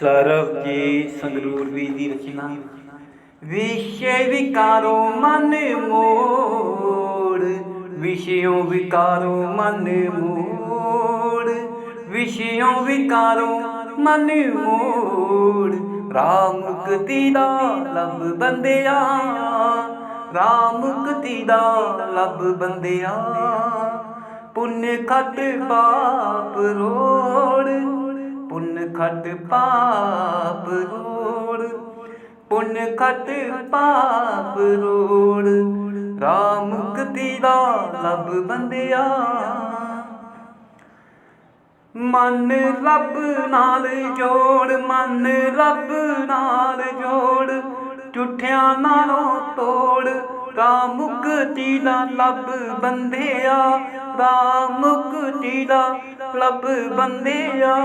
ਸਰਬਜੀਤ ਸੰਗਰੂਰ ਵੀ ਦੀ ਰਚਨਾ। ਵਿਸ਼ੇ ਵਿਕਾਰੋ ਮਨ ਮੋੜ। ਵਿਸ਼ਿਓ ਵਿਕਾਰੋ ਮਨ ਮੋੜ। ਵਿਸ਼ਿਓ ਵਿਕਾਰੋ ਮਨ ਮੋੜ। ਰਾਮ ਮੁਕਤੀ ਦਾ ਲੱਭ ਬੰਦਿਆ। ਰਾਮ ਮੁਕਤੀ ਦਾ ਲੱਭ ਬੰਦਿਆ। ਪੁੰਨ ਖੱਟ ਪਾਪ ਰੋ ਪੁੰਨ ਪਾਪ ਰੋੜ, ਪੁੰਨ ਖੱਟ ਪਾਪ ਰੋੜ। ਰਾਮ ਮੁਕਤੀ ਦਾ ਲੱਭ ਬੰਦਿਆ। ਮਨ ਰੱਬ ਨਾਲ ਜੋੜ, ਮਨ ਰੱਬ ਨਾਲ ਜੋੜ। ਝੂਠਿਆਂ ਨਾਲੋਂ ਤੋੜ, ਰਾਮ ਮੁਕਤੀ ਦਾ ਲੱਭ ਬੰਦਿਆ। ਰਾਮ ਮੁਕਤੀ ਦਾ ਲੱਭ ਬੰਦਿਆ।